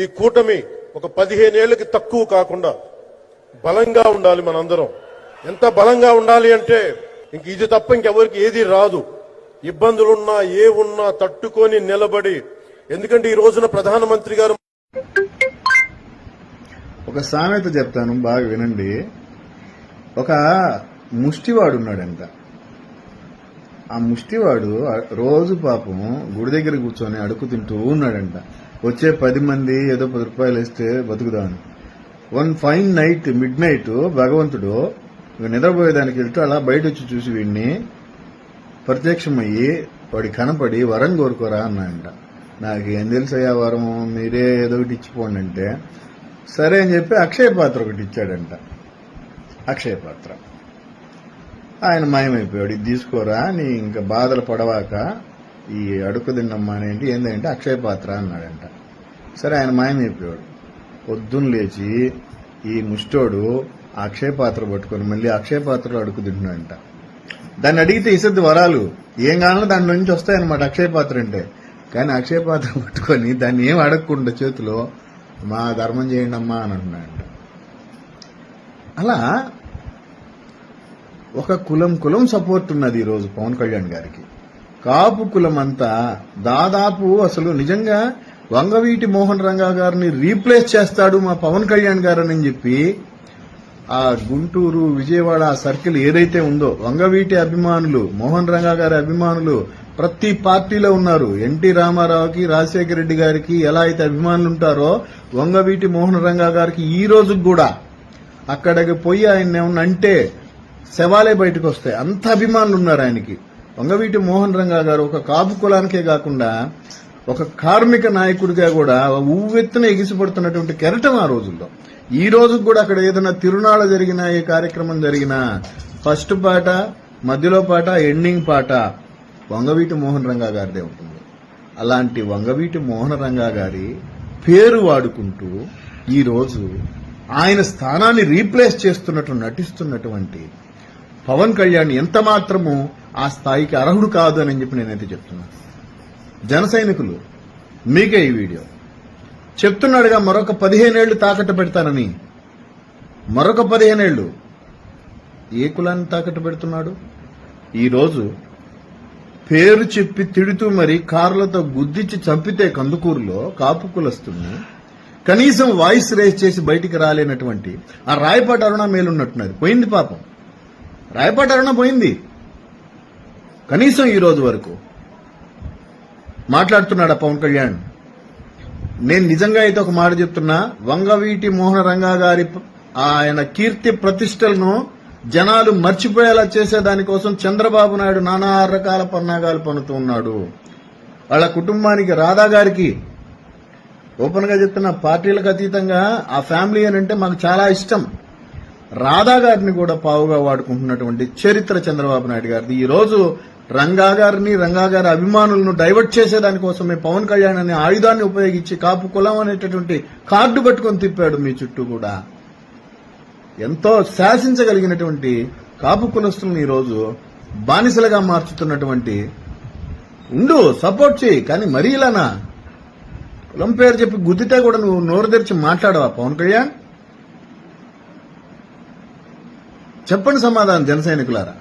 ఈ కూటమి ఒక పదిహేనేళ్ళకి తక్కువ కాకుండా బలంగా ఉండాలి మనందరం. ఎంత బలంగా ఉండాలి అంటే ఇంక ఇది తప్ప ఇంకెవరికి ఏది రాదు. ఇబ్బందులున్నా ఏ ఉన్నా తట్టుకొని నిలబడి. ఎందుకంటే ఈ రోజున ప్రధానమంత్రి గారు ఒక సామెత చెప్తాను బాగా వినండి. ఒక ముష్టివాడు ఉన్నాడంట. ఆ ముష్టివాడు రోజు పాపం గుడి దగ్గర కూర్చొని అడుగు తింటూ ఉన్నాడంట. వచ్చే పది మంది ఏదో పది రూపాయలు ఇస్తే బతుకుదామని. One fine night midnight భగవంతుడు నిద్రపోయేదానికి వెళ్తూ అలా బయట వచ్చి చూసి వీడిని ప్రత్యక్షమయ్యి వాడి కనపడి వరం కోరుకోరా అన్నాయంట నాకు ఏం తెలుసయ్యా వరము మీరే ఏదో ఒకటి ఇచ్చిపోండి అంటే. సరే అని చెప్పి అక్షయ పాత్ర ఒకటి ఇచ్చాడంట. అక్షయ పాత్ర. ఆయన మాయమైపోయాడు. ఇది తీసుకోరా నీ ఇంకా బాధలు పడవాక ఈ అడుగు తిన్నమ్మా అనేంటి ఏంటంటే అక్షయ పాత్ర అన్నాడంట. సరే ఆయన మాయమైపోయాడు. పొద్దున్న లేచి ఈ ముష్టోడు అక్షయ పాత్ర పట్టుకొని మళ్ళీ అక్షయ పాత్రలో అడుగు తింటున్నాడంట దాన్ని అడిగితే ఇసద్ది వరాలు. ఏం కావాలో దాని నుంచి వస్తాయన్నమాట అక్షయ పాత్ర అంటే. కానీ అక్షయ పాత్ర పట్టుకొని దాన్ని ఏం అడగకుండా చేతిలో మా ధర్మం చేయండి అమ్మా అని అంటున్నాడంట. అలా ఒక కులం కులం సపోర్ట్ ఉన్నది ఈరోజు పవన్ కళ్యాణ్ గారికి. కాపు కులం అంతా దాదాపు అసలు నిజంగా వంగవీటి మోహన్ రంగా గారిని రీప్లేస్ చేస్తాడు మా పవన్ కళ్యాణ్ గారని అని చెప్పి ఆ గుంటూరు విజయవాడ ఆ సర్కిల్ ఏదైతే ఉందో వంగవీటి అభిమానులు మోహన్ రంగా గారి అభిమానులు ప్రతి పార్టీలో ఉన్నారు. ఎన్టీ రామారావుకి రాజశేఖర రెడ్డి గారికి ఎలా అయితే అభిమానులు ఉంటారో వంగవీటి మోహన్ రంగా గారికి ఈ రోజుకి కూడా అక్కడికి పోయి ఆయన ఏమన్నా అంటే శవాలే బయటకు వస్తాయి. అంత అభిమానులు ఉన్నారు ఆయనకి. వంగవీటి మోహన్ రంగా గారు ఒక కాపు కులానికే కాకుండా ఒక కార్మిక నాయకుడిగా కూడా ఉవ్వెత్తున ఎగిసిపడుతున్నటువంటి కెరటం ఆ రోజుల్లో. ఈ రోజుకి కూడా అక్కడ ఏదైనా తిరునాళ జరిగినా ఏ కార్యక్రమం జరిగినా ఫస్ట్ పాట మధ్యలో పాట ఎండింగ్ పాట వంగవీటి మోహన్ రంగా గారిదే ఉంటుంది. అలాంటి వంగవీటి మోహన్ రంగా గారి పేరు వాడుకుంటూ ఈరోజు ఆయన స్థానాన్ని రీప్లేస్ చేస్తున్నట్టు నటిస్తున్నటువంటి పవన్ కళ్యాణ్ ఎంత మాత్రము ఆ స్థాయికి అర్హుడు కాదు అని చెప్పి నేనైతే చెప్తున్నాను జన సైనికులు మీకే ఈ వీడియో. చెప్తున్నాడుగా మరొక పదిహేనేళ్ళు తాకట్టు పెడతానని. మరొక పదిహేనేళ్ళు ఏ కులాన్ని తాకట్టు పెడుతున్నాడు? ఈరోజు పేరు చెప్పి తిడుతూ మరి కార్లతో గుద్దిచ్చి చంపితే కందుకూరులో కాపు కులస్తుల్ని కనీసం వాయిస్ రేస్ చేసి బయటికి రాలేనటువంటి ఆ రాయపాటి అరుణ మేలున్నట్టున్నారు పోయింది పాపం. రాయపాటి అరుణ పోయింది. కనీసం ఈ రోజు వరకు మాట్లాడుతున్నాడా పవన్ కళ్యాణ్? నేను నిజంగా అయితే ఒక మాట చెప్తున్నా వంగవీటి మోహన రంగా గారి ఆయన కీర్తి ప్రతిష్టలను జనాలు మర్చిపోయేలా చేసేదానికోసం చంద్రబాబు నాయుడు నానా రకాల పన్నాగాలు పన్నుతూ ఉన్నాడు. వాళ్ళ కుటుంబానికి రాధా గారికి ఓపెన్గా చెప్తున్న పార్టీలకు అతీతంగా ఆ ఫ్యామిలీ అని అంటే మాకు చాలా ఇష్టం. రాధా గారిని కూడా పావుగా వాడుకుంటున్నటువంటి చరిత్ర చంద్రబాబు నాయుడు గారిది. ఈ రోజు రంగా గారిని రంగా గారి అభిమానులను డైవర్ట్ చేసేదానికోసమే పవన్ కళ్యాణ్ అనే ఆయుధాన్ని ఉపయోగించి కాపు కులం అనేటటువంటి కార్డు పట్టుకొని తిప్పాడు మీ చుట్టూ కూడా. ఎంతో శాసించగలిగినటువంటి కాపు కులస్తులను ఈ రోజు బానిసలుగా మార్చుతున్నటువంటి ఉండు సపోర్ట్ చేయి కానీ మరీ ఇలానా? కులం పేరు చెప్పి గుద్దితే కూడా నువ్వు నోరు తెరిచి మాట్లాడవా పవన్ కళ్యాణ్? చెప్పండి సమాధానం జన సైనికులారా.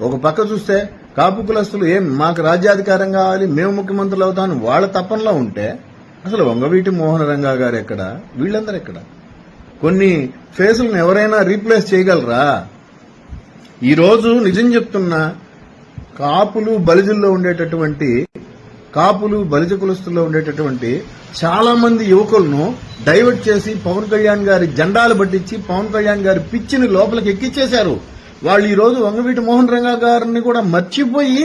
ఒక పక్క చూస్తే కాపు కులస్తులు ఏం మాకు రాజ్యాధికారం కావాలి మేము ముఖ్యమంత్రులు అవుతామని వాళ్ళ తపనలో ఉంటే అసలు వంగవీటి మోహన రంగా గారు ఎక్కడ? వీళ్ళందరూ ఎక్కడ? కొన్ని ఫేసులను ఎవరైనా రీప్లేస్ చేయగలరా? ఈ రోజు నిజం చెప్తున్నా కాపులు బలిజుల్లో ఉండేటటువంటి కాపులు బలిజ కులస్తుల్లో ఉండేటటువంటి చాలా మంది యువకులను డైవర్ట్ చేసి పవన్ కళ్యాణ్ గారి జెండాలు పట్టించి పవన్ కళ్యాణ్ గారి పిచ్చిని లోపలికి ఎక్కిచ్చేశారు. వాళ్ళు ఈ రోజు వంగవీటి మోహన్ రంగా గారిని కూడా మర్చిపోయి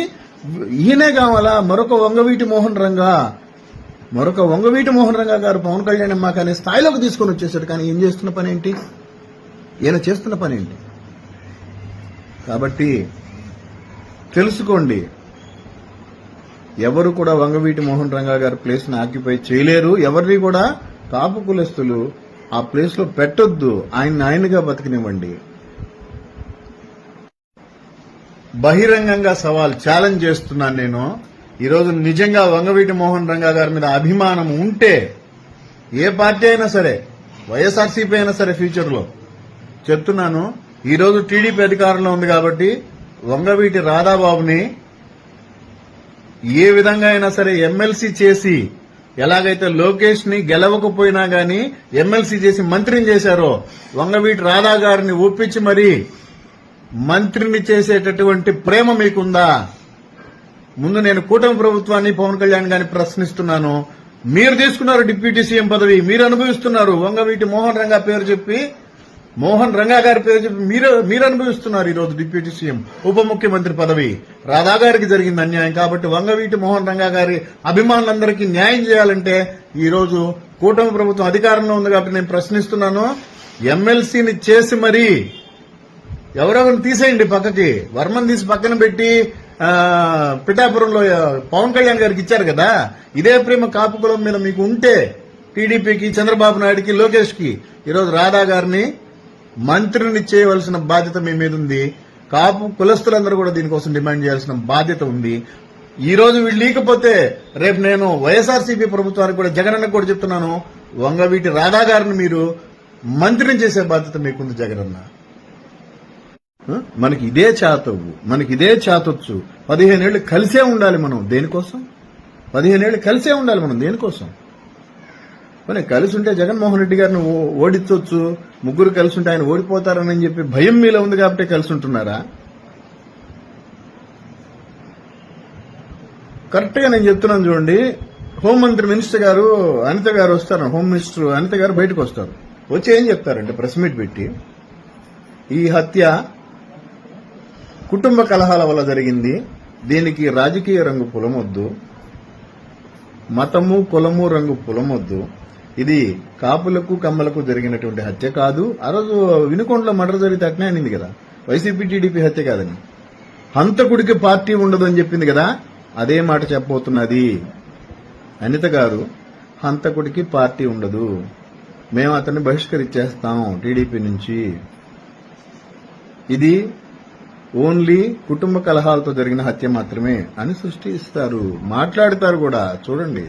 ఈయనే కావాలా? మరొక వంగవీటి మోహన్ రంగా. మరొక వంగవీటి మోహన్ రంగా గారు పవన్ కళ్యాణ్ మాకు అనే స్థాయిలోకి తీసుకొని వచ్చేసాడు కానీ ఏం చేస్తున్న పని ఏంటి? ఈయన చేస్తున్న పని ఏంటి? కాబట్టి తెలుసుకోండి. ఎవరు కూడా వంగవీటి మోహన్ రంగా గారి ప్లేస్ని ఆక్యుపై చేయలేరు. ఎవరిని కూడా కాపు కులస్తులు ఆ ప్లేస్లో పెట్టొద్దు. ఆయన ఆయనగా బతికినివ్వండి. బహిరంగంగా సవాల్ ఛాలెంజ్ చేస్తున్నాను నేను. ఈరోజు నిజంగా వంగవీటి మోహన్ రంగా గారి మీద అభిమానం ఉంటే ఏ పార్టీ అయినా సరే వైఎస్ఆర్సీపీ అయినా సరే ఫ్యూచర్లో చెప్తున్నాను. ఈరోజు టీడీపీ అధికారంలో ఉంది కాబట్టి వంగవీటి రాధాబాబుని ఏ విధంగా అయినా సరే ఎమ్మెల్సీ చేసి ఎలాగైతే లోకేష్ని గెలవకపోయినా గాని ఎమ్మెల్సీ చేసి మంత్రిని చేశారో వంగవీటి రాధా గారిని ఒప్పించి మరి మంత్రిని చేసేటటువంటి ప్రేమ మీకుందా? ముందు నేను కూటమి ప్రభుత్వాన్ని పవన్ కళ్యాణ్ గారిని ప్రశ్నిస్తున్నాను. మీరు తీసుకున్నారు డిప్యూటీ సీఎం పదవి మీరు అనుభవిస్తున్నారు. వంగవీటి మోహన్ రంగా పేరు చెప్పి మోహన్ రంగా గారి పేరు చెప్పి మీరు మీరు అనుభవిస్తున్నారు ఈరోజు డిప్యూటీ సీఎం ఉప ముఖ్యమంత్రి పదవి. రాధా గారికి జరిగింది అన్యాయం కాబట్టి వంగవీటి మోహన్ రంగా గారి అభిమానులందరికీ న్యాయం చేయాలంటే ఈరోజు కూటమి ప్రభుత్వం అధికారంలో ఉంది కాబట్టి నేను ప్రశ్నిస్తున్నాను. ఎమ్మెల్సీని చేసి మరీ ఎవరెవరిని తీసేయండి పక్కకి. వర్మని తీసి పక్కన పెట్టి పిఠాపురంలో పవన్ కళ్యాణ్ గారికి ఇచ్చారు కదా. ఇదే ప్రేమ కాపు కులం మీద మీకు ఉంటే టీడీపీకి చంద్రబాబు నాయుడుకి లోకేష్కి ఈరోజు రాధా గారిని మంత్రిని చేయవలసిన బాధ్యత మీ మీద ఉంది. కాపు కులస్తులందరూ కూడా దీనికోసం డిమాండ్ చేయాల్సిన బాధ్యత ఉంది. ఈ రోజు వీళ్ళు లేకపోతే రేపు నేను వైఎస్ఆర్సీపీ ప్రభుత్వానికి కూడా జగనన్న కూడా చెప్తున్నాను వంగవీటి రాధా గారిని మీరు మంత్రిని చేసే బాధ్యత మీకుంది జగనన్న మనకి ఇదే చాతవు మనకి ఇదే చాతొచ్చు. పదిహేనేళ్ళు కలిసే ఉండాలి మనం దేనికోసం? పదిహేనేళ్ళు కలిసే ఉండాలి మనం దేనికోసం? మరి కలిసి ఉంటే జగన్మోహన్ రెడ్డి గారిని ఓడించవచ్చు ముగ్గురు కలిసి ఉంటే ఆయన ఓడిపోతారని చెప్పి భయం మీలో ఉంది కాబట్టి కలిసి ఉంటున్నారా కరెక్ట్గా నేను చెప్తున్నాను చూడండి. హోంమంత్రి మినిస్టర్ గారు అనిత గారు వస్తారు. హోమ్ మినిస్టర్ అనిత గారు బయటకు వస్తారు. వచ్చి ఏం చెప్తారంటే ప్రెస్ మీట్ పెట్టి ఈ హత్య కుటుంబ కలహాల వల్ల జరిగింది. దీనికి రాజకీయ రంగు పులమొద్దు. మతము కులము రంగు పులమొద్దు. ఇది కాపులకు కమ్మలకు జరిగినటువంటి హత్య కాదు. ఆ రోజు వినుకొండలో మర్డర్ జరిగితే అట్నే అనింది కదా. వైసీపీ టీడీపీ హత్య కాదని. హంతకుడికి పార్టీ ఉండదు అని చెప్పింది కదా. అదే మాట చెప్పబోతున్నది. అనిత గారు హంతకుడికి పార్టీ ఉండదు. మేము అతన్ని బహిష్కరించేస్తాం టీడీపీ నుంచి. ఇది ఓన్లీ కుటుంబ కలహాలతో జరిగిన హత్య మాత్రమే అని సృష్టిస్తారు. మాట్లాడతారు కూడా. చూడండి.